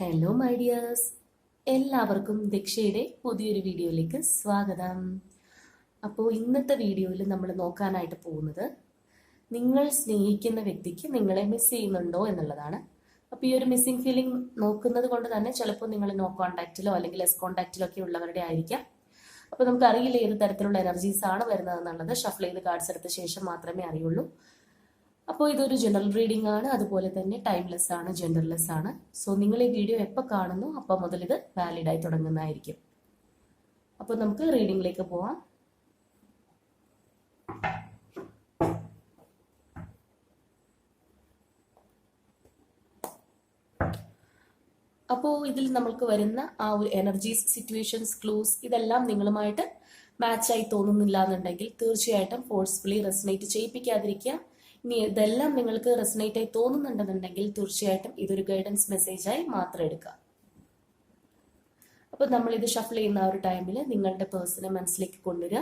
Hello my dears എല്ലാവർക്കും ദക്ഷയുടെ പുതിയൊരു വീഡിയോയിലേക്ക് സ്വാഗതം. അപ്പോൾ ഇന്നത്തെ വീഡിയോയിൽ നമ്മൾ നോക്കാനായിട്ട് പോകുന്നത് നിങ്ങൾ സ്നേഹിക്കുന്ന വ്യക്തിക്ക് നിങ്ങളെ മിസ് ചെയ്യുന്നുണ്ടോ എന്നുള്ളതാണ്. അപ്പോൾ ഈ ഒരു മിസ്സിംഗ് ഫീലിംഗ് നോക്കുന്നത് കൊണ്ട് തന്നെ ചിലപ്പോൾ നിങ്ങൾ നോ കോണ്ടാക്റ്റിലോ അല്ലെങ്കിൽ എസ് കോണ്ടാക്റ്റിലോ ഒക്കെ ഉള്ളവരുടെ ആയിരിക്കാം. അപ്പോൾ നമുക്ക് അറിയില്ല ഏത് തരത്തിലുള്ള എനർജീസ് ആണ് വരുന്നത് എന്നുള്ളത്. ഷഫിൾ ചെയ്ത് കാർഡ്സ് എടുത്ത ശേഷം മാത്രമേ അറിയുള്ളൂ. അപ്പോൾ ഇതൊരു ജനറൽ റീഡിംഗ് ആണ്. അതുപോലെ തന്നെ ടൈംലെസ് ആണ് ജെൻഡർലെസ് ആണ്. സോ നിങ്ങൾ ഈ വീഡിയോ എപ്പോൾ കാണുന്നു അപ്പോൾ മുതൽ ഇത് വാലിഡ് ആയി തുടങ്ങുന്നതായിരിക്കും. അപ്പോൾ നമുക്ക് റീഡിംഗിലേക്ക് പോവാം. അപ്പോൾ ഇതിൽ നമ്മൾക്ക് വരുന്ന ആ ഒരു എനർജീസ് സിറ്റുവേഷൻസ് ക്ലൂസ് ഇതെല്ലാം നിങ്ങളുമായിട്ട് മാച്ചായി തോന്നുന്നില്ല എന്നുണ്ടെങ്കിൽ തീർച്ചയായിട്ടും ഫോഴ്സ്ഫുള്ളി റെസനേറ്റ് ചെയ്യിപ്പിക്കാതിരിക്കുക. ഇനി ഇതെല്ലാം നിങ്ങൾക്ക് റെസനേറ്റ് ആയി തോന്നുന്നുണ്ടെന്നുണ്ടെങ്കിൽ തീർച്ചയായിട്ടും ഇതൊരു ഗൈഡൻസ് മെസ്സേജായി മാത്രം എടുക്കുക. അപ്പോൾ നമ്മൾ ഇത് ഷഫിൾ ചെയ്യുന്ന ആ ഒരു ടൈമിൽ നിങ്ങളുടെ പേഴ്സണെ മനസ്സിലേക്ക് കൊണ്ടുവരിക.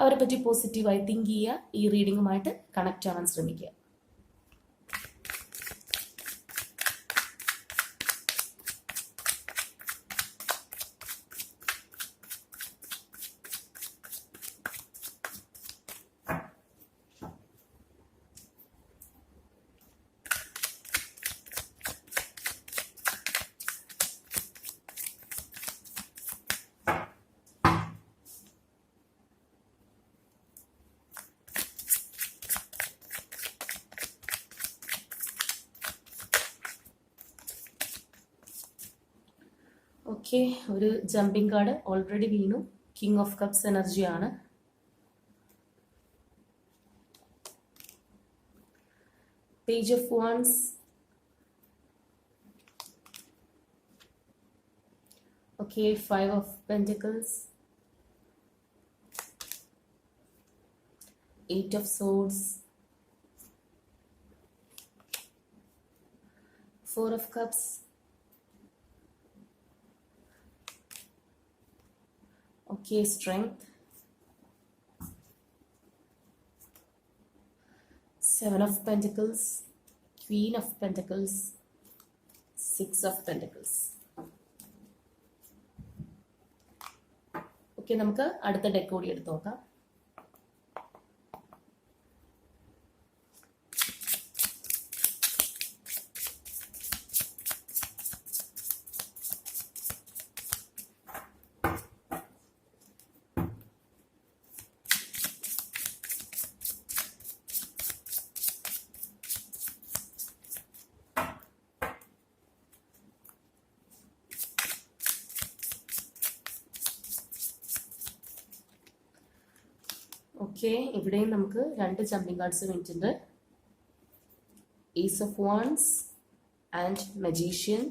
അവരെ പറ്റി പോസിറ്റീവായി തിങ്ക് ചെയ്യുക. ഈ റീഡിങ്ങുമായിട്ട് കണക്ട് ആവാൻ ശ്രമിക്കുക. ഓക്കെ ഒരു ജമ്പിങ് കാർഡ് ഓൾറെഡി വീണു. കിങ് ഓഫ് കപ്സ് എനർജിയാണ് page of wands okay five of pentacles eight of swords four of cups Okay, strength. Seven of Pentacles, Queen of Pentacles, Six of Pentacles. Okay നമുക്ക് അടുത്ത deck കൂടി എടുത്ത് നോക്കാം okay ഇവിടെയും നമുക്ക് രണ്ട് jumping cards വേണ്ടിയിട്ടുണ്ട് ace of wands and magician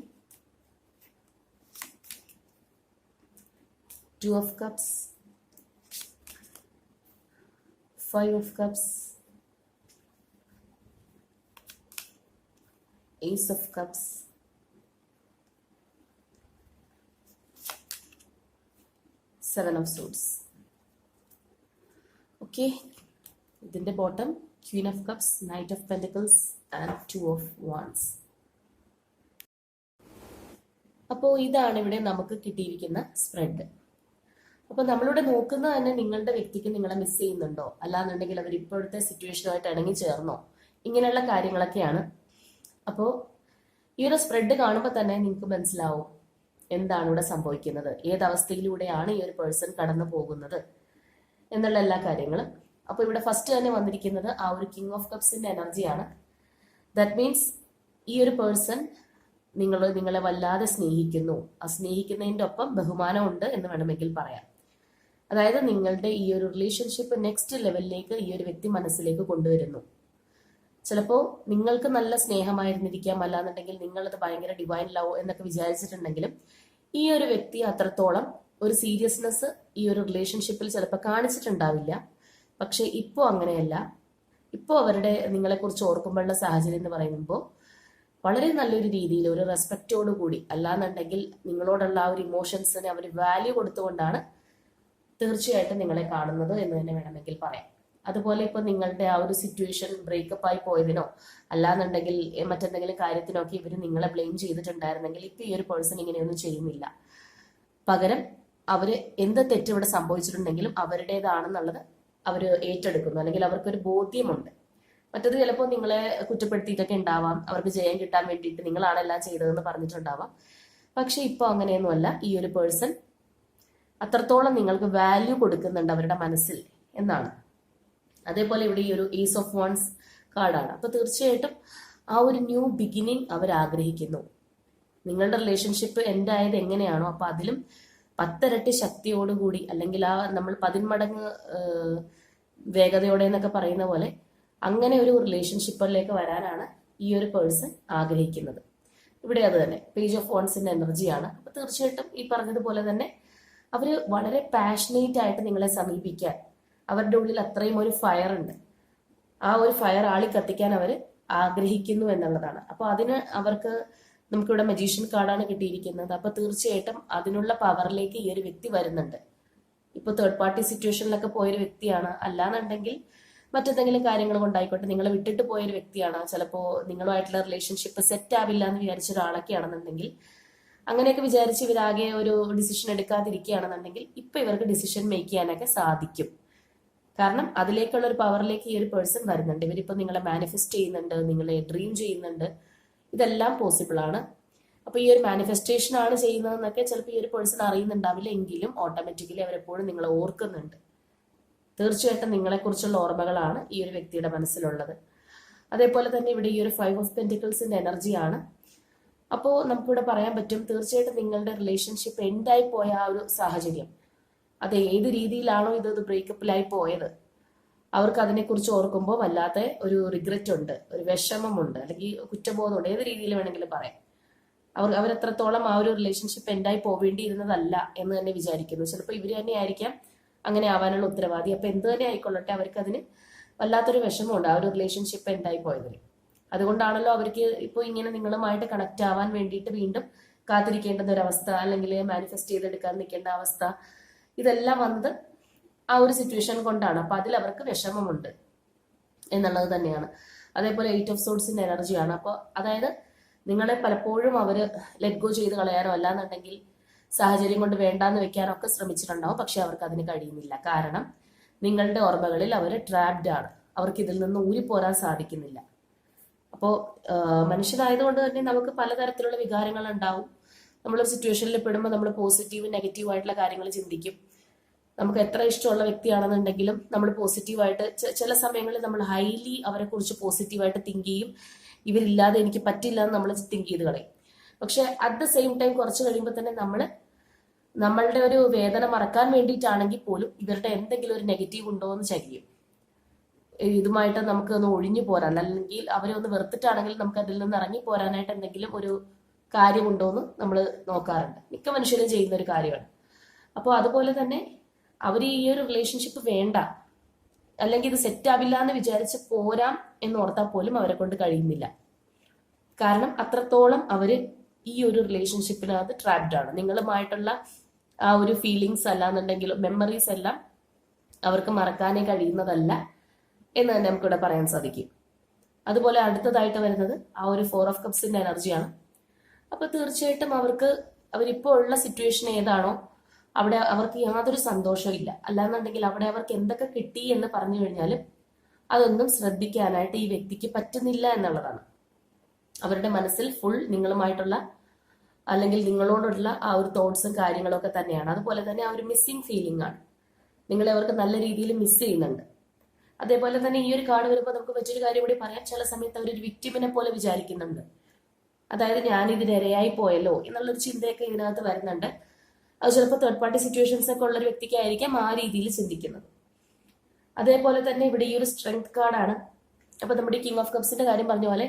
two of cups five of cups ace of cups seven of suits okay. ഇതിന്റെ bottom queen of cups knight of pentacles and two of wands അപ്പോൾ ഇതാണ് ഇവിടെ നമുക്ക് കിട്ടിയിരിക്കുന്ന spread അപ്പോൾ നമ്മളിവിടെ നോക്കുന്നത് തന്നെ നിങ്ങളുടെ വ്യക്തിക്ക് നിങ്ങളെ മിസ് ചെയ്യുന്നുണ്ടോ? അല്ലാന്നുണ്ടെങ്കിൽ അവർ ഇപ്പോഴത്തെ സിറ്റുവേഷനുമായിട്ട് ഇണങ്ങി ചേർന്നോ? ഇങ്ങനെയുള്ള കാര്യങ്ങളൊക്കെയാണ്. അപ്പോൾ ഈ ഒരു സ്പ്രെഡ് കാണുമ്പോൾ തന്നെ നിങ്ങൾക്ക് മനസ്സിലാവും എന്താണ് ഇവിടെ സംഭവിക്കുന്നത്. ഏതവസ്ഥയിലൂടെയാണ് ഈ ഒരു പേഴ്സൺ കടന്നു പോകുന്നത് എന്നുള്ള എല്ലാ കാര്യങ്ങളും. അപ്പോൾ ഇവിടെ ഫസ്റ്റ് തന്നെ വന്നിരിക്കുന്നത് ആ ഒരു കിങ് ഓഫ് കപ്സിന്റെ എനർജിയാണ് ദാറ്റ് മീൻസ് ഈ ഒരു പേഴ്സൺ നിങ്ങൾ നിങ്ങളെ വല്ലാതെ സ്നേഹിക്കുന്നു. ആ സ്നേഹിക്കുന്നതിന്റെ ഒപ്പം ബഹുമാനമുണ്ട് എന്ന് വേണമെങ്കിൽ പറയാം. അതായത് നിങ്ങളുടെ ഈ ഒരു റിലേഷൻഷിപ്പ് നെക്സ്റ്റ് ലെവലിലേക്ക് ഈ ഒരു വ്യക്തി മനസ്സിലേക്ക് കൊണ്ടുവരുന്നു. ചിലപ്പോൾ നിങ്ങൾക്ക് നല്ല സ്നേഹമായിരുന്നിരിക്കാം. അല്ലാന്നുണ്ടെങ്കിൽ നിങ്ങളത് ഭയങ്കര ഡിവൈൻ ലവ് എന്നൊക്കെ വിചാരിച്ചിട്ടുണ്ടെങ്കിലും ഈ ഒരു വ്യക്തി അത്രത്തോളം ഒരു സീരിയസ്നെസ് ഈ ഒരു റിലേഷൻഷിപ്പിൽ ചിലപ്പോൾ കാണിച്ചിട്ടുണ്ടാവില്ല. പക്ഷേ ഇപ്പോൾ അങ്ങനെയല്ല. ഇപ്പോൾ അവരുടെ നിങ്ങളെക്കുറിച്ച് ഓർക്കുമ്പോഴുള്ള സാഹചര്യം എന്ന് പറയുമ്പോൾ വളരെ നല്ലൊരു രീതിയിൽ ഒരു റെസ്പെക്റ്റോടു കൂടി അല്ലാന്നുണ്ടെങ്കിൽ നിങ്ങളോടുള്ള ആ ഒരു ഇമോഷൻസിന് അവർ വാല്യൂ കൊടുത്തുകൊണ്ടാണ് തീർച്ചയായിട്ടും നിങ്ങളെ കാണുന്നത് എന്ന് തന്നെ വേണമെങ്കിൽ പറയാം. അതുപോലെ ഇപ്പൊ നിങ്ങളുടെ ആ ഒരു സിറ്റുവേഷൻ ബ്രേക്കപ്പ് ആയി പോയതിനോ അല്ലാന്നുണ്ടെങ്കിൽ മറ്റെന്തെങ്കിലും കാര്യത്തിനൊക്കെ ഇവർ നിങ്ങളെ ബ്ലെയിം ചെയ്തിട്ടുണ്ടായിരുന്നെങ്കിൽ ഇപ്പൊ ഈ ഒരു പേഴ്സൺ ഇങ്ങനെയൊന്നും ചെയ്യുന്നില്ല. പകരം അവർ എന്ത് തെറ്റ് ഇവിടെ സംഭവിച്ചിട്ടുണ്ടെങ്കിലും അവരുടേതാണെന്നുള്ളത് അവർ ഏറ്റെടുക്കുന്നു. അല്ലെങ്കിൽ അവർക്കൊരു ബോധ്യമുണ്ട്. മറ്റത് ചിലപ്പോൾ നിങ്ങളെ കുറ്റപ്പെടുത്തിയിട്ടൊക്കെ ഉണ്ടാവാം. അവർക്ക് ജയം കിട്ടാൻ വേണ്ടിയിട്ട് നിങ്ങളാണ് എല്ലാം ചെയ്തതെന്ന് പറഞ്ഞിട്ടുണ്ടാവാം. പക്ഷെ ഇപ്പോൾ അങ്ങനെയൊന്നുമല്ല. ഈ ഒരു പേഴ്സൺ അത്രത്തോളം നിങ്ങൾക്ക് വാല്യൂ കൊടുക്കുന്നുണ്ട് അവരുടെ മനസ്സിൽ എന്നാണ്. അതേപോലെ ഇവിടെ ഈ ഒരു ഈസ് ഓഫ് വൺസ് കാർഡാണ്. അപ്പൊ തീർച്ചയായിട്ടും ആ ഒരു ന്യൂ ബിഗിനിങ് അവർ ആഗ്രഹിക്കുന്നു നിങ്ങളുടെ റിലേഷൻഷിപ്പ് എൻഡ് ആയത് എങ്ങനെയാണോ അപ്പൊ അതിലും പത്തിരട്ടി ശക്തിയോടുകൂടി അല്ലെങ്കിൽ ആ നമ്മൾ പതിന്മടങ്ങ് വേഗതയോടെ എന്നൊക്കെ പറയുന്ന പോലെ അങ്ങനെ ഒരു റിലേഷൻഷിപ്പിലേക്ക് വരാനാണ് ഈ ഒരു പേഴ്സൺ ആഗ്രഹിക്കുന്നത്. ഇവിടെ അത് തന്നെ പേജ് ഓഫ് വോൺസിന്റെ എനർജിയാണ് അപ്പൊ തീർച്ചയായിട്ടും ഈ പറഞ്ഞതുപോലെ തന്നെ അവർ വളരെ പാഷനേറ്റ് ആയിട്ട് നിങ്ങളെ സമീപിക്കാൻ അവരുടെ ഉള്ളിൽ അത്രയും ഒരു ഫയർ ഉണ്ട്. ആ ഒരു ഫയർ ആളി കത്തിക്കാൻ അവർ ആഗ്രഹിക്കുന്നു എന്നുള്ളതാണ്. അപ്പൊ അതിന് അവർക്ക് നമുക്കിവിടെ മജീഷ്യൻ കാർഡാണ് കിട്ടിയിരിക്കുന്നത്. അപ്പൊ തീർച്ചയായിട്ടും അതിനുള്ള പവറിലേക്ക് ഈ ഒരു വ്യക്തി വരുന്നുണ്ട്. ഇപ്പൊ തേർഡ് പാർട്ടി സിറ്റുവേഷനിലൊക്കെ പോയൊരു വ്യക്തിയാണ്. അല്ലാന്നുണ്ടെങ്കിൽ മറ്റെന്തെങ്കിലും കാര്യങ്ങൾ കൊണ്ടായിക്കോട്ടെ. നിങ്ങളെ വിട്ടിട്ട് പോയൊരു വ്യക്തിയാണ്. ചിലപ്പോ നിങ്ങളുമായിട്ടുള്ള റിലേഷൻഷിപ്പ് സെറ്റ് ആവില്ല എന്ന് വിചാരിച്ച ഒരാളൊക്കെ ആണെന്നുണ്ടെങ്കിൽ അങ്ങനെയൊക്കെ വിചാരിച്ച് ഇവരാകെ ഒരു ഡിസിഷൻ എടുക്കാതിരിക്കുകയാണെന്നുണ്ടെങ്കിൽ ഇപ്പൊ ഇവർക്ക് ഡിസിഷൻ മേക്ക് ചെയ്യാനൊക്കെ സാധിക്കും. കാരണം അതിലേക്കുള്ള ഒരു പവറിലേക്ക് ഈ ഒരു പേഴ്സൺ വരുന്നുണ്ട്. ഇവരിപ്പോ നിങ്ങളെ മാനിഫെസ്റ്റ് ചെയ്യുന്നുണ്ട് നിങ്ങളെ ഡ്രീം ചെയ്യുന്നുണ്ട്. ഇതെല്ലാം പോസിബിൾ ആണ്. അപ്പോൾ ഈ ഒരു മാനിഫെസ്റ്റേഷൻ ആണ് ചെയ്യുന്നതെന്നൊക്കെ ചിലപ്പോൾ ഈ ഒരു പേഴ്സൺ അറിയുന്നുണ്ടാവില്ല എങ്കിലും ഓട്ടോമാറ്റിക്കലി അവരെപ്പോഴും നിങ്ങളെ ഓർക്കുന്നുണ്ട്. തീർച്ചയായിട്ടും നിങ്ങളെക്കുറിച്ചുള്ള ഓർമ്മകളാണ് ഈ ഒരു വ്യക്തിയുടെ മനസ്സിലുള്ളത്. അതേപോലെ തന്നെ ഇവിടെ ഈ ഒരു ഫൈവ് ഓഫ് പെന്റിക്കിൾസിന്റെ എനർജിയാണ് അപ്പോൾ നമുക്കിവിടെ പറയാൻ പറ്റും തീർച്ചയായിട്ടും നിങ്ങളുടെ റിലേഷൻഷിപ്പ് എൻഡായി പോയ ആ ഒരു സാഹചര്യം. അത് ഏത് രീതിയിലാണോ ഇത് ബ്രേക്കപ്പിലായി പോയത്. അവർക്ക് അതിനെക്കുറിച്ച് ഓർക്കുമ്പോൾ വല്ലാത്ത ഒരു റിഗ്രറ്റ് ഉണ്ട് ഒരു വിഷമമുണ്ട് അല്ലെങ്കിൽ കുറ്റബോധമുണ്ട് ഏത് രീതിയിൽ വേണമെങ്കിലും പറയാം. അവർ അവരെത്രത്തോളം ആ ഒരു റിലേഷൻഷിപ്പ് എൻഡായി പോവേണ്ടിയിരുന്നതല്ല എന്ന് തന്നെ വിചാരിക്കുന്നു. ചിലപ്പോൾ ഇവർ തന്നെ ആയിരിക്കാം അങ്ങനെ ആവാനുള്ള ഉത്തരവാദി. അപ്പൊ എന്ത് തന്നെ ആയിക്കൊള്ളട്ടെ അവർക്ക് അതിന് വല്ലാത്തൊരു വിഷമമുണ്ട് ആ ഒരു റിലേഷൻഷിപ്പ് എൻഡായി പോയതിൽ അതുകൊണ്ടാണല്ലോ അവർക്ക് ഇപ്പോൾ ഇങ്ങനെ നിങ്ങളുമായിട്ട് കണക്ട് ആവാൻ വേണ്ടിയിട്ട് വീണ്ടും കാത്തിരിക്കേണ്ടുന്ന ഒരു അവസ്ഥ അല്ലെങ്കിൽ മാനിഫെസ്റ്റ് ചെയ്തെടുക്കാൻ നിൽക്കേണ്ട അവസ്ഥ ഇതെല്ലാം വന്നത് ആ ഒരു സിറ്റുവേഷൻ കൊണ്ടാണ്. അപ്പൊ അതിൽ അവർക്ക് വിഷമമുണ്ട് എന്നുള്ളത് തന്നെയാണ്. അതേപോലെ എയ്റ്റ് ഓഫ് സോൾസിന്റെ എനർജിയാണ് അപ്പോൾ അതായത് നിങ്ങളെ പലപ്പോഴും അവർ ലെറ്റ് ഗോ ചെയ്ത് കളയാനോ അല്ലാന്നുണ്ടെങ്കിൽ സാഹചര്യം കൊണ്ട് വേണ്ടാന്ന് വെക്കാനോ ഒക്കെ ശ്രമിച്ചിട്ടുണ്ടാവും. പക്ഷെ അവർക്ക് അതിന് കഴിയുന്നില്ല. കാരണം നിങ്ങളുടെ ഓർമ്മകളിൽ അവർ ട്രാപ്ഡ് ആണ്. അവർക്ക് ഇതിൽ നിന്ന് ഊരിപ്പോരാൻ സാധിക്കുന്നില്ല. അപ്പോൾ മനുഷ്യരായതുകൊണ്ട് തന്നെ നമുക്ക് പലതരത്തിലുള്ള വികാരങ്ങൾ ഉണ്ടാവും. നമ്മൾ സിറ്റുവേഷനിൽ പെടുമ്പോൾ നമ്മൾ പോസിറ്റീവ് നെഗറ്റീവ് ആയിട്ടുള്ള കാര്യങ്ങൾ ചിന്തിക്കും. നമുക്ക് എത്ര ഇഷ്ടമുള്ള വ്യക്തിയാണെന്നുണ്ടെങ്കിലും നമ്മൾ പോസിറ്റീവായിട്ട് ചില സമയങ്ങളിൽ നമ്മൾ ഹൈലി അവരെ കുറിച്ച് പോസിറ്റീവായിട്ട് തിങ്ക് ചെയ്യും. ഇവരില്ലാതെ എനിക്ക് പറ്റില്ല എന്ന് നമ്മൾ തിങ്ക് ചെയ്ത് കളയും. പക്ഷെ അറ്റ് ദ സെയിം ടൈം കുറച്ച് കഴിയുമ്പോൾ തന്നെ നമ്മൾ നമ്മളുടെ ഒരു വേദന മറക്കാൻ വേണ്ടിയിട്ടാണെങ്കിൽ പോലും ഇവരുടെ എന്തെങ്കിലും ഒരു നെഗറ്റീവ് ഉണ്ടോ എന്ന് ചരിയും ഇതുമായിട്ട് നമുക്ക് ഒന്ന് ഒഴിഞ്ഞു പോരാൻ അല്ലെങ്കിൽ അവരെ ഒന്ന് വെറുത്തിട്ടാണെങ്കിൽ നമുക്ക് അതിൽ നിന്ന് ഇറങ്ങി പോരാനായിട്ട് എന്തെങ്കിലും ഒരു കാര്യമുണ്ടോ എന്ന് നമ്മൾ നോക്കാറുണ്ട്. മിക്ക മനുഷ്യരും ചെയ്യുന്ന ഒരു കാര്യമാണ്. അപ്പോൾ അതുപോലെ തന്നെ അവർ ഈ ഒരു റിലേഷൻഷിപ്പ് വേണ്ട. അല്ലെങ്കിൽ ഇത് സെറ്റ് ആവില്ല എന്ന് വിചാരിച്ച് പോരാം എന്ന് ഓർത്താൽ പോലും അവരെ കൊണ്ട് കഴിയുന്നില്ല. കാരണം അത്രത്തോളം അവർ ഈ ഒരു റിലേഷൻഷിപ്പിനകത്ത് ട്രാപ്ഡ് ആണ്. നിങ്ങളുമായിട്ടുള്ള ആ ഒരു ഫീലിങ്സ് അല്ലാന്നുണ്ടെങ്കിലും മെമ്മറീസ് എല്ലാം അവർക്ക് മറക്കാനേ കഴിയുന്നതല്ല എന്ന് തന്നെ നമുക്കിവിടെ പറയാൻ സാധിക്കും. അതുപോലെ അടുത്തതായിട്ട് വരുന്നത് ആ ഒരു ഫോർ ഓഫ് കപ്സിന്റെ എനർജിയാണ് അപ്പൊ തീർച്ചയായിട്ടും അവർക്ക് അവരിപ്പോൾ ഉള്ള സിറ്റുവേഷൻ ഏതാണോ അവിടെ അവർക്ക് യാതൊരു സന്തോഷവും ഇല്ല. അല്ലാന്നുണ്ടെങ്കിൽ അവിടെ അവർക്ക് എന്തൊക്കെ കിട്ടി എന്ന് പറഞ്ഞു കഴിഞ്ഞാലും അതൊന്നും ശ്രദ്ധിക്കാനായിട്ട് ഈ വ്യക്തിക്ക് പറ്റുന്നില്ല എന്നുള്ളതാണ്. അവരുടെ മനസ്സിൽ ഫുൾ നിങ്ങളുമായിട്ടുള്ള അല്ലെങ്കിൽ നിങ്ങളോടുള്ള ആ ഒരു തോട്ട്സും കാര്യങ്ങളൊക്കെ തന്നെയാണ്. അതുപോലെ തന്നെ ആ ഒരു മിസ്സിങ് ഫീലിംഗ് ആണ്. നിങ്ങളെ അവർക്ക് നല്ല രീതിയിൽ മിസ് ചെയ്യുന്നുണ്ട്. അതേപോലെ തന്നെ ഈ ഒരു കാർഡ് വരുമ്പോൾ നമുക്ക് മറ്റൊരു കാര്യം കൂടി പറയാം. ചില സമയത്ത് അവർ ഒരു പോലെ വിചാരിക്കുന്നുണ്ട്. അതായത് ഞാൻ ഇതിനിരയായി പോയല്ലോ എന്നുള്ളൊരു ചിന്തയൊക്കെ ഇതിനകത്ത് വരുന്നുണ്ട്. അത് ചിലപ്പോൾ തേർഡ് പാർട്ടി സിറ്റുവേഷൻസ് ഒക്കെ ഉള്ള ഒരു വ്യക്തിക്കായിരിക്കാം ആ രീതിയിൽ ചിന്തിക്കുന്നത്. അതേപോലെ തന്നെ ഇവിടെ ഈ ഒരു സ്ട്രെങ്ത് കാർഡാണ് അപ്പൊ നമ്മുടെ കിങ് ഓഫ് കപ്സിന്റെ കാര്യം പറഞ്ഞ പോലെ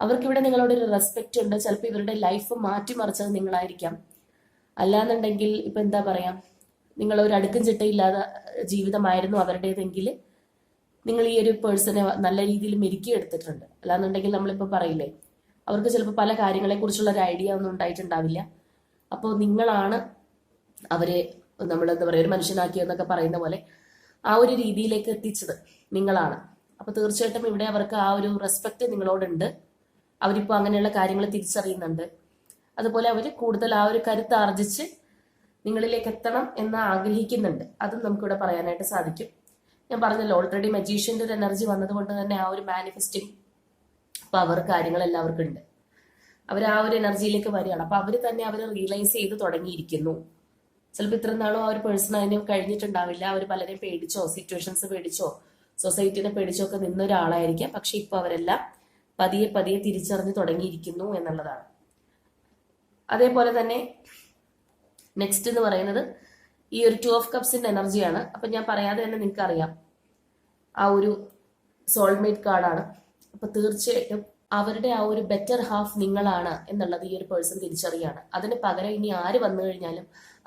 അവർക്ക് ഇവിടെ നിങ്ങളോട് ഒരു റെസ്പെക്റ്റ് ഉണ്ട്. ചിലപ്പോൾ ഇവരുടെ ലൈഫ് മാറ്റിമറിച്ചത് നിങ്ങളായിരിക്കാം. അല്ലാന്നുണ്ടെങ്കിൽ ഇപ്പൊ എന്താ പറയാ? നിങ്ങൾ ഒരു അടുക്കും ചിട്ടയില്ലാതെ ജീവിതമായിരുന്നു അവരുടേതെങ്കിൽ നിങ്ങൾ ഈ ഒരു പേഴ്സണെ നല്ല രീതിയിൽ മെരുക്കി എടുത്തിട്ടുണ്ട്. അല്ലാന്നുണ്ടെങ്കിൽ നമ്മളിപ്പോൾ പറയില്ലേ? അവർക്ക് ചിലപ്പോൾ പല കാര്യങ്ങളെ കുറിച്ചുള്ള ഒരു ഐഡിയ ഒന്നും ഉണ്ടായിട്ടുണ്ടാവില്ല. അപ്പോൾ നിങ്ങളാണ് അവരെ നമ്മൾ എന്താ പറയുക ഒരു മനുഷ്യനാക്കി എന്നൊക്കെ പറയുന്ന പോലെ ആ ഒരു രീതിയിലേക്ക് എത്തിച്ചത് നിങ്ങളാണ്. അപ്പൊ തീർച്ചയായിട്ടും ഇവിടെ അവർക്ക് ആ ഒരു റെസ്പെക്ട് നിങ്ങളോടുണ്ട്. അവരിപ്പോ അങ്ങനെയുള്ള കാര്യങ്ങൾ തിരിച്ചറിയുന്നുണ്ട്. അതുപോലെ അവർ കൂടുതൽ ആ ഒരു കരുത്ത് ആർജിച്ച് നിങ്ങളിലേക്ക് എത്തണം എന്ന് ആഗ്രഹിക്കുന്നുണ്ട്. അതും നമുക്കിവിടെ പറയാനായിട്ട് സാധിക്കും. ഞാൻ പറഞ്ഞല്ലോ ഓൾറെഡി മജീഷ്യന്റെ ഒരു എനർജി വന്നതുകൊണ്ട് തന്നെ ആ ഒരു മാനിഫെസ്റ്റിംഗ് പവർ കാര്യങ്ങൾ എല്ലാവർക്കും അവർക്കുണ്ട് അവർ ആ ഒരു എനർജിയിലേക്ക് വരികയാണ്. അപ്പൊ അവർ തന്നെ അവർ റിയലൈസ് ചെയ്ത് തുടങ്ങിയിരിക്കുന്നു. ചിലപ്പോൾ ഇത്ര നാളും ആ ഒരു പേഴ്സൺ അതിന് കഴിഞ്ഞിട്ടുണ്ടാവില്ല. അവർ പലരെയും പേടിച്ചോ സിറ്റുവേഷൻസ് പേടിച്ചോ സൊസൈറ്റിനെ പേടിച്ചോ ഒക്കെ നിന്ന ഒരാളായിരിക്കാം. പക്ഷെ ഇപ്പൊ അവരെല്ലാം പതിയെ പതിയെ തിരിച്ചറിഞ്ഞ് തുടങ്ങിയിരിക്കുന്നു എന്നുള്ളതാണ്. അതേപോലെ തന്നെ നെക്സ്റ്റ് എന്ന് പറയുന്നത് ഈ ഒരു ടു ഓഫ് കപ്സിന്റെ എനർജിയാണ് അപ്പൊ ഞാൻ പറയാതെ തന്നെ നിങ്ങൾക്ക് അറിയാം ആ ഒരു സോൾമേറ്റ് കാർഡാണ്. അപ്പൊ തീർച്ചയായിട്ടും അവരുടെ ആ ഒരു ബെറ്റർ ഹാഫ് നിങ്ങളാണ് എന്നുള്ളത് ഈ ഒരു പേഴ്സൺ തിരിച്ചറിയാണ്. അതിന് പകരം ഇനി ആര് വന്നു കഴിഞ്ഞാലും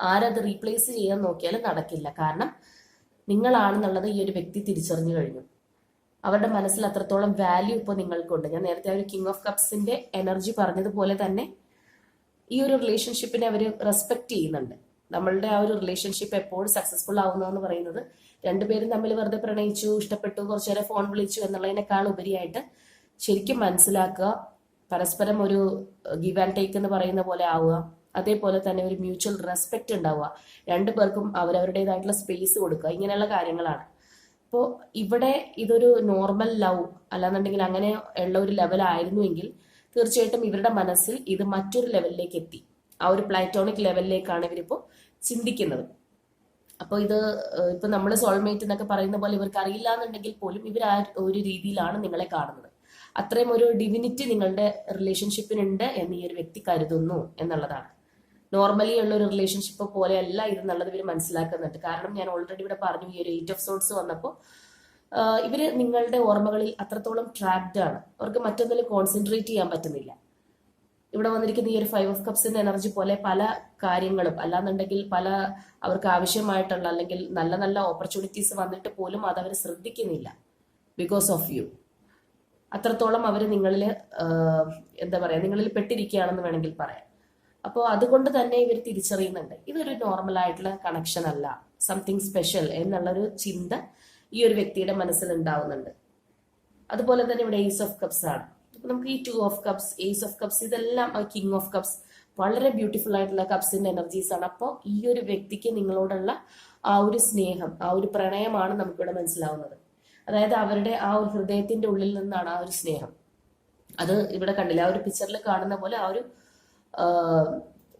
ആരത് റീപ്ലേസ് ചെയ്യാൻ നോക്കിയാലും നടക്കില്ല. കാരണം നിങ്ങളാണെന്നുള്ളത് ഈ ഒരു വ്യക്തി തിരിച്ചറിഞ്ഞു കഴിഞ്ഞു. അവരുടെ മനസ്സിൽ അത്രത്തോളം വാല്യൂ ഇപ്പോൾ നിങ്ങൾക്കുണ്ട്. ഞാൻ നേരത്തെ ഒരു കിങ് ഓഫ് കപ്സിന്റെ എനർജി പറഞ്ഞതുപോലെ തന്നെ ഈ ഒരു റിലേഷൻഷിപ്പിനെ അവർ റെസ്പെക്ട് ചെയ്യുന്നുണ്ട്. നമ്മളുടെ ആ ഒരു റിലേഷൻഷിപ്പ് എപ്പോഴും സക്സസ്ഫുൾ ആവുന്നതെന്ന് പറയുന്നത് രണ്ടുപേരും തമ്മിൽ വെറുതെ പ്രണയിച്ചു ഇഷ്ടപ്പെട്ടു കുറച്ചു നേരം ഫോൺ വിളിച്ചു എന്നുള്ളതിനേക്കാൾ ഉപരിയായിട്ട് ശരിക്കും മനസ്സിലാക്കുക പരസ്പരം ഒരു ഗിവ് ആൻഡ് ടേക്ക് എന്ന് പറയുന്ന പോലെ ആവുക അതേപോലെ തന്നെ ഒരു മ്യൂച്വൽ റെസ്പെക്റ്റ് ഉണ്ടാവുക. രണ്ടു പേർക്കും അവരവരുടേതായിട്ടുള്ള സ്പേസ് കൊടുക്കുക. ഇങ്ങനെയുള്ള കാര്യങ്ങളാണ്. അപ്പോൾ ഇവിടെ ഇതൊരു നോർമൽ ലവ് അല്ലാന്നുണ്ടെങ്കിൽ അങ്ങനെ ഉള്ള ഒരു ലെവൽ ആയിരുന്നുവെങ്കിൽ തീർച്ചയായിട്ടും ഇവരുടെ മനസ്സിൽ ഇത് മറ്റൊരു ലെവലിലേക്ക് എത്തി. ആ ഒരു പ്ലാറ്റോണിക് ലെവലിലേക്കാണ് ഇവരിപ്പോൾ ചിന്തിക്കുന്നത്. അപ്പോൾ ഇത് ഇപ്പൊ നമ്മൾ സോൾമേറ്റ് എന്നൊക്കെ പറയുന്ന പോലെ ഇവർക്ക് അറിയില്ല എന്നുണ്ടെങ്കിൽ പോലും ഇവർ ആ ഒരു രീതിയിലാണ് നിങ്ങളെ കാണുന്നത്. അത്രയും ഒരു ഡിവിനിറ്റി നിങ്ങളുടെ റിലേഷൻഷിപ്പിനുണ്ട് എന്ന് ഈ ഒരു വ്യക്തി കരുതുന്നു എന്നുള്ളതാണ്. നോർമലി ഉള്ള ഒരു റിലേഷൻഷിപ്പ് പോലെ അല്ല ഇത് എന്നുള്ളത് ഇവർ മനസ്സിലാക്കുന്നുണ്ട്. കാരണം ഞാൻ ഓൾറെഡി ഇവിടെ പറഞ്ഞു ഈ ഒരു എയ്റ്റ് ഓഫ് സോൾസ് വന്നപ്പോൾ ഇവർ നിങ്ങളുടെ ഓർമ്മകളിൽ അത്രത്തോളം ട്രാക്ഡ് ആണ്. അവർക്ക് മറ്റൊന്നിൽ കോൺസെൻട്രേറ്റ് ചെയ്യാൻ പറ്റുന്നില്ല. ഇവിടെ വന്നിരിക്കുന്ന ഈ ഒരു ഫൈവ് ഓഫ് കപ്സിന്റെ എനർജി പോലെ പല കാര്യങ്ങളും അല്ലാന്നുണ്ടെങ്കിൽ പല അവർക്ക് ആവശ്യമായിട്ടുള്ള അല്ലെങ്കിൽ നല്ല നല്ല ഓപ്പർച്യൂണിറ്റീസ് വന്നിട്ട് പോലും അത് അവർ ശ്രദ്ധിക്കുന്നില്ല ബിക്കോസ് ഓഫ് യു അത്രത്തോളം അവർ നിങ്ങളിൽ എന്താ പറയാ നിങ്ങളിൽ പെട്ടിരിക്കുകയാണെന്ന് വേണമെങ്കിൽ പറയാം. അപ്പോൾ അതുകൊണ്ട് തന്നെ ഇവർ തിരിച്ചറിയുന്നുണ്ട്. ഇതൊരു നോർമൽ ആയിട്ടുള്ള കണക്ഷൻ അല്ല. സംതിങ് സ്പെഷ്യൽ എന്നുള്ളൊരു ചിന്ത ഈ ഒരു വ്യക്തിയുടെ മനസ്സിൽ ഉണ്ടാവുന്നുണ്ട്. അതുപോലെ തന്നെ ഇവിടെ ഏസ് ഓഫ് കപ്സ് ആണ്. നമുക്ക് ഈ two of cups ace of cups ഇതെല്ലാം കിങ് ഓഫ് കപ്സ് വളരെ ബ്യൂട്ടിഫുൾ ആയിട്ടുള്ള കപ്സിന്റെ എനർജീസ് ആണ്. അപ്പോൾ ഈ ഒരു വ്യക്തിക്ക് നിങ്ങളോടുള്ള ആ ഒരു സ്നേഹം ആ ഒരു പ്രണയമാണ് നമുക്കിവിടെ മനസ്സിലാവുന്നത്. അതായത് അവരുടെ ആ ഒരു ഹൃദയത്തിന്റെ ഉള്ളിൽ നിന്നാണ് ആ ഒരു സ്നേഹം. അത് ഇവിടെ കണ്ടില്ല? ആ ഒരു പിക്ചറിൽ കാണുന്ന പോലെ ആ ഒരു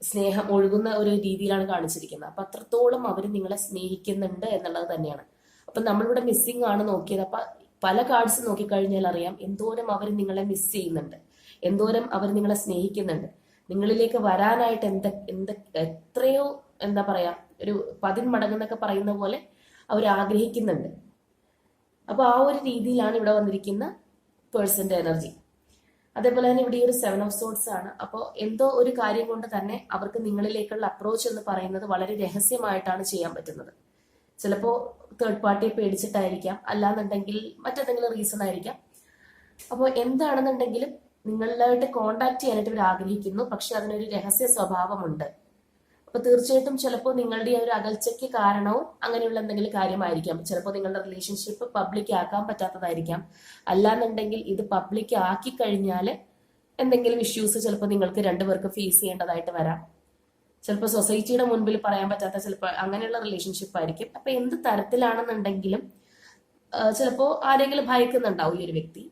സ്നേഹം ഒഴുകുന്ന ഒരു രീതിയിലാണ് കാണിച്ചിരിക്കുന്നത്. അപ്പൊ അത്രത്തോളം അവർ നിങ്ങളെ സ്നേഹിക്കുന്നുണ്ട് എന്നുള്ളത് തന്നെയാണ്. അപ്പൊ നമ്മളിവിടെ മിസ്സിങ് ആണ് നോക്കിയത്. അപ്പൊ പല കാർഡ്സ് നോക്കിക്കഴിഞ്ഞാൽ അറിയാം എന്തോരം അവർ നിങ്ങളെ മിസ് ചെയ്യുന്നുണ്ട്. എന്തോരം അവർ നിങ്ങളെ സ്നേഹിക്കുന്നുണ്ട്. നിങ്ങളിലേക്ക് വരാനായിട്ട് എന്ത എന്ത എത്രയോ എന്താ പറയാ ഒരു പതിന്മടങ്ങ് എന്നൊക്കെ പറയുന്ന പോലെ അവർ ആഗ്രഹിക്കുന്നുണ്ട്. അപ്പൊ ആ ഒരു രീതിയിലാണ് ഇവിടെ വന്നിരിക്കുന്ന പേഴ്സന്റെ എനർജി അതേപോലെ തന്നെ ഇവിടെ ഈ ഒരു സെവൻ ഓഫ് സോഡ്സ് ആണ്. അപ്പോൾ എന്തോ ഒരു കാര്യം കൊണ്ട് തന്നെ അവർക്ക് നിങ്ങളിലേക്കുള്ള അപ്രോച്ച് എന്ന് പറയുന്നത് വളരെ രഹസ്യമായിട്ടാണ് ചെയ്യാൻ പറ്റുന്നത്. ചിലപ്പോൾ തേർഡ് പാർട്ടിയെ പേടിച്ചിട്ടായിരിക്കാം. അല്ലാന്നുണ്ടെങ്കിൽ മറ്റെന്തെങ്കിലും റീസൺ ആയിരിക്കാം. അപ്പോൾ എന്താണെന്നുണ്ടെങ്കിലും നിങ്ങളിലായിട്ട് കോണ്ടാക്ട് ചെയ്യാനായിട്ട് ഇവർ ആഗ്രഹിക്കുന്നു. പക്ഷെ അതിനൊരു രഹസ്യ സ്വഭാവമുണ്ട്. അപ്പൊ തീർച്ചയായിട്ടും ചിലപ്പോൾ നിങ്ങളുടെ ഒരു അകൽച്ചയ്ക്ക് കാരണവും അങ്ങനെയുള്ള എന്തെങ്കിലും കാര്യമായിരിക്കാം. ചിലപ്പോൾ നിങ്ങളുടെ റിലേഷൻഷിപ്പ് പബ്ലിക് ആക്കാൻ പറ്റാത്തതായിരിക്കാം. അല്ലാന്നുണ്ടെങ്കിൽ ഇത് പബ്ലിക് ആക്കി കഴിഞ്ഞാൽ എന്തെങ്കിലും ഇഷ്യൂസ് ചിലപ്പോൾ നിങ്ങൾക്ക് രണ്ടുപേർക്ക് ഫേസ് ചെയ്യേണ്ടതായിട്ട് വരാം. ചിലപ്പോൾ സൊസൈറ്റിയുടെ മുൻപിൽ പറയാൻ പറ്റാത്ത ചിലപ്പോൾ അങ്ങനെയുള്ള റിലേഷൻഷിപ്പ് ആയിരിക്കും. അപ്പൊ എന്ത് തരത്തിലാണെന്നുണ്ടെങ്കിലും ചിലപ്പോൾ ആരെങ്കിലും ഭയക്കുന്നുണ്ടാവും ഈ ഒരു വ്യക്തി.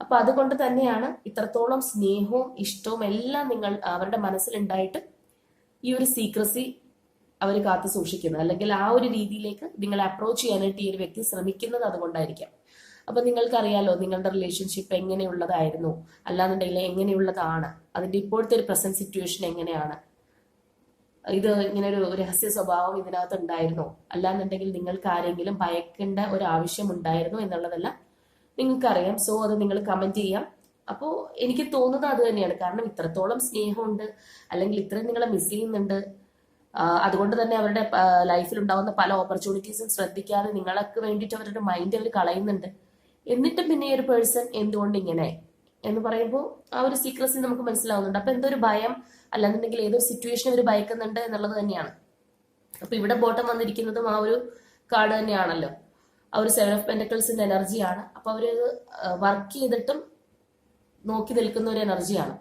അപ്പൊ അതുകൊണ്ട് തന്നെയാണ് ഇത്രത്തോളം സ്നേഹവും ഇഷ്ടവും എല്ലാം നിങ്ങൾ അവരുടെ മനസ്സിലുണ്ടായിട്ട് ഈ ഒരു സീക്രസി അവർ കാത്തു സൂക്ഷിക്കുന്നത്. അല്ലെങ്കിൽ ആ ഒരു രീതിയിലേക്ക് നിങ്ങൾ അപ്രോച്ച് ചെയ്യാനായിട്ട് ഈ ഒരു വ്യക്തി ശ്രമിക്കുന്നത് അതുകൊണ്ടായിരിക്കാം. അപ്പൊ നിങ്ങൾക്കറിയാലോ നിങ്ങളുടെ റിലേഷൻഷിപ്പ് എങ്ങനെയുള്ളതായിരുന്നു? അല്ലാന്നുണ്ടെങ്കിൽ എങ്ങനെയുള്ളതാണ്? അതിന്റെ ഇപ്പോഴത്തെ ഒരു പ്രസന്റ് സിറ്റുവേഷൻ എങ്ങനെയാണ്? ഇത് ഇങ്ങനെ ഒരു രഹസ്യ സ്വഭാവം ഇതിനകത്ത് ഉണ്ടായിരുന്നോ? അല്ലാന്നുണ്ടെങ്കിൽ നിങ്ങൾക്ക് ആരെങ്കിലും ഭയക്കേണ്ട ഒരു ആവശ്യം ഉണ്ടായിരുന്നോ എന്നുള്ളതെല്ലാം നിങ്ങൾക്കറിയാം. സോ അത് നിങ്ങൾ കമന്റ് ചെയ്യാം. അപ്പോൾ എനിക്ക് തോന്നുന്നത് അത് തന്നെയാണ്. കാരണം ഇത്രത്തോളം സ്നേഹമുണ്ട് അല്ലെങ്കിൽ ഇത്രയും നിങ്ങളെ മിസ് ചെയ്യുന്നുണ്ട്. അതുകൊണ്ട് തന്നെ അവരുടെ ലൈഫിൽ ഉണ്ടാകുന്ന പല ഓപ്പർച്യൂണിറ്റീസും ശ്രദ്ധിക്കാതെ നിങ്ങൾക്ക് വേണ്ടിയിട്ട് അവരുടെ മൈൻഡ് അവർ കളയുന്നുണ്ട്. എന്നിട്ടും പിന്നെ ഈ ഒരു പേഴ്സൺ എന്തുകൊണ്ട് ഇങ്ങനെ? എന്ന് പറയുമ്പോൾ ആ ഒരു സീക്രസി നമുക്ക് മനസ്സിലാവുന്നുണ്ട്. അപ്പൊ എന്തൊരു ഭയം അല്ലാന്നുണ്ടെങ്കിൽ ഏതൊരു സിറ്റുവേഷൻ അവർ ഭയക്കുന്നുണ്ട് എന്നുള്ളത് തന്നെയാണ്. അപ്പൊ ഇവിടെ ബോട്ടം വന്നിരിക്കുന്നതും ആ ഒരു കാർഡ് തന്നെയാണല്ലോ. ആ ഒരു സെവൻ ഓഫ് പെൻഡക്കിൾസിന്റെ എനർജിയാണ് അപ്പൊ അവർ വർക്ക് ചെയ്തിട്ടും നോക്കി നിൽക്കുന്ന ഒരു എനർജിയാണ്.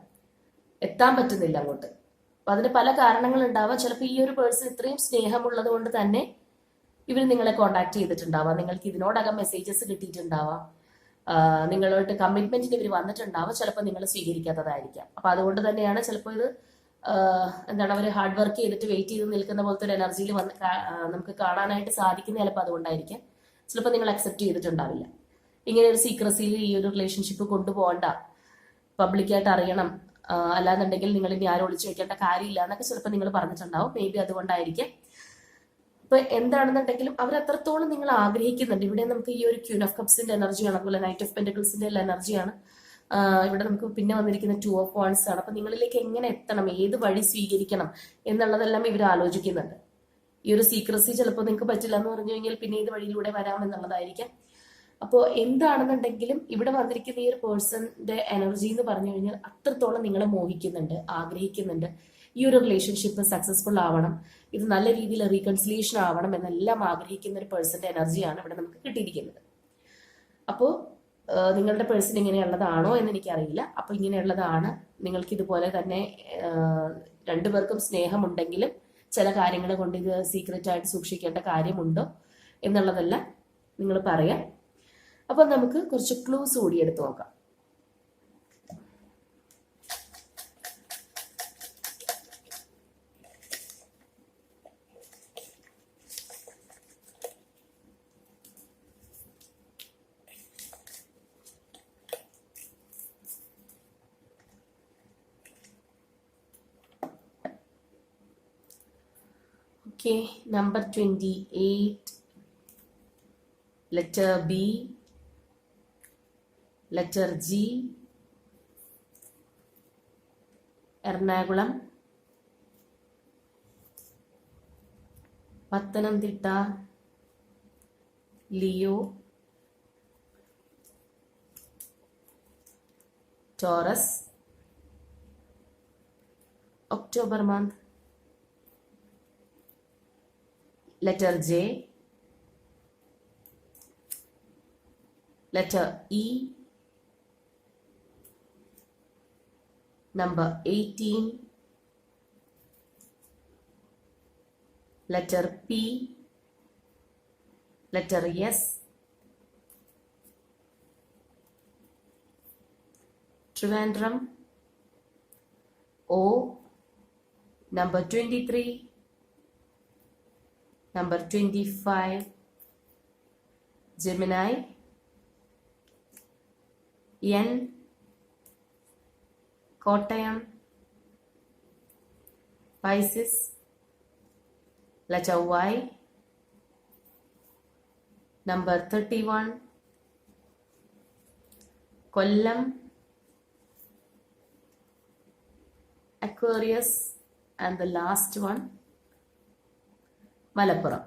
എത്താൻ പറ്റുന്നില്ല അങ്ങോട്ട്. അപ്പൊ അതിന് പല കാരണങ്ങൾ ഉണ്ടാവാം. ചിലപ്പോൾ ഈ ഒരു പേഴ്സൺ ഇത്രയും സ്നേഹമുള്ളത് കൊണ്ട് തന്നെ ഇവർ നിങ്ങളെ കോണ്ടാക്ട് ചെയ്തിട്ടുണ്ടാവാം. നിങ്ങൾക്ക് ഇതിനോടകം മെസ്സേജസ് കിട്ടിയിട്ടുണ്ടാവാം. നിങ്ങളോട്ട് കമ്മിറ്റ്മെന്റിന് ഇവർ വന്നിട്ടുണ്ടാവാം. ചിലപ്പോൾ നിങ്ങൾ സ്വീകരിക്കാത്തതായിരിക്കാം. അപ്പൊ അതുകൊണ്ട് തന്നെയാണ് ചിലപ്പോൾ ഇത് എന്താണ് അവർ ഹാർഡ് വർക്ക് ചെയ്തിട്ട് വെയിറ്റ് ചെയ്ത് നിൽക്കുന്ന പോലത്തെ ഒരു എനർജിയിൽ വന്ന് നമുക്ക് കാണാനായിട്ട് സാധിക്കുന്ന ചിലപ്പോൾ അതുകൊണ്ടായിരിക്കാം. ചിലപ്പോൾ നിങ്ങൾ അക്സെപ്റ്റ് ചെയ്തിട്ടുണ്ടാവില്ല. ഇങ്ങനെ ഒരു സീക്രസിയിൽ ഈ ഒരു റിലേഷൻഷിപ്പ് കൊണ്ടുപോകണ്ട. പബ്ലിക്കായിട്ട് അറിയണം. അല്ലാന്നുണ്ടെങ്കിൽ നിങ്ങൾ ഇനി ആരും ഒളിച്ചു വെക്കേണ്ട കാര്യമില്ല എന്നൊക്കെ ചിലപ്പോൾ നിങ്ങൾ പറഞ്ഞിട്ടുണ്ടാവും. മേ ബി അതുകൊണ്ടായിരിക്കും. ഇപ്പൊ എന്താണെന്നുണ്ടെങ്കിലും അവർ അത്രത്തോളം നിങ്ങൾ ആഗ്രഹിക്കുന്നുണ്ട്. ഇവിടെ നമുക്ക് ഈ ഒരു ക്യൂൻ ഓഫ് കപ്സിന്റെ എനർജിയാണ് അതുപോലെ നൈറ്റ് ഓഫ് പെൻഡക്കിൾസിന്റെ എനർജിയാണ് ഇവിടെ നമുക്ക് പിന്നെ വന്നിരിക്കുന്ന ടു ഓഫ് പോയിന്റ്സ് ആണ്. അപ്പൊ നിങ്ങളിലേക്ക് എങ്ങനെ എത്തണം? ഏത് വഴി സ്വീകരിക്കണം? എന്നുള്ളതെല്ലാം ഇവർ ആലോചിക്കുന്നുണ്ട്. ഈ ഒരു സീക്രസി ചിലപ്പോൾ നിങ്ങൾക്ക് പറ്റില്ല എന്ന് പറഞ്ഞു കഴിഞ്ഞാൽ പിന്നെ ഏത് വഴിയിലൂടെ വരാം എന്നുള്ളതായിരിക്കാം. അപ്പോൾ എന്താണെന്നുണ്ടെങ്കിലും ഇവിടെ വന്നിരിക്കുന്ന ഈ ഒരു പേഴ്സന്റെ എനർജി എന്ന് പറഞ്ഞു കഴിഞ്ഞാൽ അത്രത്തോളം നിങ്ങളെ മോഹിക്കുന്നുണ്ട് ആഗ്രഹിക്കുന്നുണ്ട്. ഈ ഒരു റിലേഷൻഷിപ്പ് സക്സസ്ഫുൾ ആവണം ഇത് നല്ല രീതിയിൽ റീകൺസിലേഷൻ ആവണം എന്നെല്ലാം ആഗ്രഹിക്കുന്ന ഒരു പേഴ്സന്റെ എനർജിയാണ് ഇവിടെ നമുക്ക് കിട്ടിയിരിക്കുന്നത്. അപ്പോൾ നിങ്ങളുടെ പേഴ്സൺ ഇങ്ങനെയുള്ളതാണോ എന്ന് എനിക്കറിയില്ല. അപ്പോൾ ഇങ്ങനെയുള്ളതാണ് നിങ്ങൾക്ക് ഇതുപോലെ തന്നെ രണ്ടുപേർക്കും സ്നേഹമുണ്ടെങ്കിലും ചില കാര്യങ്ങളെ കൊണ്ട് ഇത് സീക്രറ്റ് ആയിട്ട് സൂക്ഷിക്കേണ്ട കാര്യമുണ്ടോ എന്നുള്ളതെല്ലാം നിങ്ങൾ പറയാം അപ്പോൾ നമുക്ക് കുറച്ച് ക്ലൂസ് കൂടി എടുത്ത് നോക്കാം. Okay, number 28, letter B, letter G, Ernakulam Pathanamthitta Leo Taurus October month letter J, letter E, number 18, letter P, letter S, Trivandrum, O, number 23, number 25 Gemini. N Kottayam Pisces ലചവായ് number thirty one Kollam Aquarius and the last one Malappuram.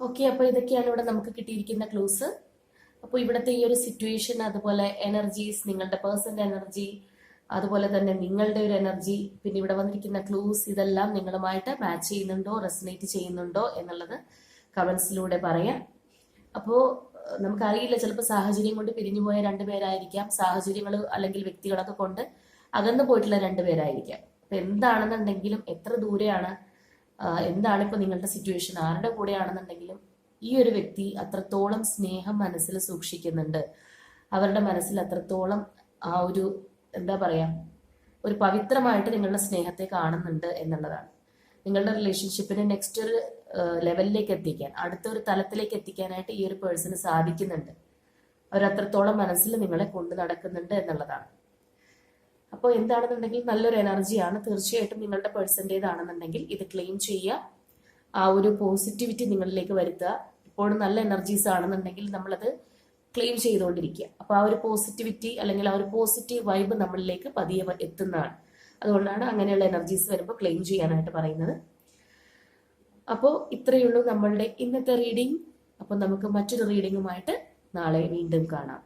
Okay അപ്പോൾ ഇതൊക്കെയാണ് ഇവിടെ നമുക്ക് കിട്ടിയിരിക്കുന്ന clues. അപ്പോൾ ഇവിടുത്തെ ഈ ഒരു situation അതുപോലെ എനർജീസ് നിങ്ങളുടെ പേഴ്സണൽ എനർജി അതുപോലെ തന്നെ നിങ്ങളുടെ ഒരു എനർജി പിന്നെ ഇവിടെ വന്നിരിക്കുന്ന ക്ലൂസ് ഇതെല്ലാം നിങ്ങളുമായിട്ട് മാച്ച് ചെയ്യുന്നുണ്ടോ റെസനേറ്റ് ചെയ്യുന്നുണ്ടോ എന്നുള്ളത് കമൻസിലൂടെ പറയാം. അപ്പോൾ നമുക്കറിയില്ല ചിലപ്പോൾ സാഹചര്യം കൊണ്ട് പിരിഞ്ഞുപോയ രണ്ടുപേരായിരിക്കാം സാഹചര്യങ്ങൾ അല്ലെങ്കിൽ വ്യക്തികളൊക്കെ കൊണ്ട് അകന്നു പോയിട്ടുള്ള രണ്ടുപേരായിരിക്കാം അപ്പൊ എന്താണെന്നുണ്ടെങ്കിലും എത്ര ദൂരെയാണ് എന്താണ് ഇപ്പൊ നിങ്ങളുടെ സിറ്റുവേഷൻ ആരുടെ കൂടെയാണെന്നുണ്ടെങ്കിലും ഈ ഒരു വ്യക്തി അത്രത്തോളം സ്നേഹം മനസ്സിൽ സൂക്ഷിക്കുന്നുണ്ട്. അവരുടെ മനസ്സിൽ അത്രത്തോളം ആ ഒരു എന്താ പറയാ ഒരു പവിത്രമായിട്ട് നിങ്ങളുടെ സ്നേഹത്തെ കാണുന്നുണ്ട് എന്നുള്ളതാണ്. നിങ്ങളുടെ റിലേഷൻഷിപ്പിനെ നെക്സ്റ്റ് ഒരു ലെവലിലേക്ക് എത്തിക്കാൻ അടുത്ത ഒരു തലത്തിലേക്ക് എത്തിക്കാനായിട്ട് ഈ ഒരു പേഴ്സണ് സാധിക്കുന്നുണ്ട്. അവർ അത്രത്തോളം മനസ്സിൽ നിങ്ങളെ കൊണ്ടു നടക്കുന്നുണ്ട് എന്നുള്ളതാണ്. അപ്പോൾ എന്താണെന്നുണ്ടെങ്കിൽ നല്ലൊരു എനർജിയാണ് തീർച്ചയായിട്ടും നിങ്ങളുടെ പേഴ്സന്റേതാണെന്നുണ്ടെങ്കിൽ ഇത് ക്ലെയിം ചെയ്യുക. ആ ഒരു പോസിറ്റിവിറ്റി നിങ്ങളിലേക്ക് വരുത്തുക. ഇപ്പോഴും നല്ല എനർജീസ് ആണെന്നുണ്ടെങ്കിൽ നമ്മളത് ക്ലെയിം ചെയ്തുകൊണ്ടിരിക്കുക. അപ്പോൾ ആ ഒരു പോസിറ്റിവിറ്റി അല്ലെങ്കിൽ ആ ഒരു പോസിറ്റീവ് വൈബ് നമ്മളിലേക്ക് പതിയെ എത്തുന്നതാണ്. അതുകൊണ്ടാണ് അങ്ങനെയുള്ള എനർജീസ് വരുമ്പോൾ ക്ലെയിം ചെയ്യാനായിട്ട് പറയുന്നത്. അപ്പോൾ ഇത്രയുള്ളൂ നമ്മളുടെ ഇന്നത്തെ റീഡിംഗ് അപ്പോൾ നമുക്ക് മറ്റൊരു റീഡിങ്ങുമായിട്ട് നാളെ വീണ്ടും കാണാം.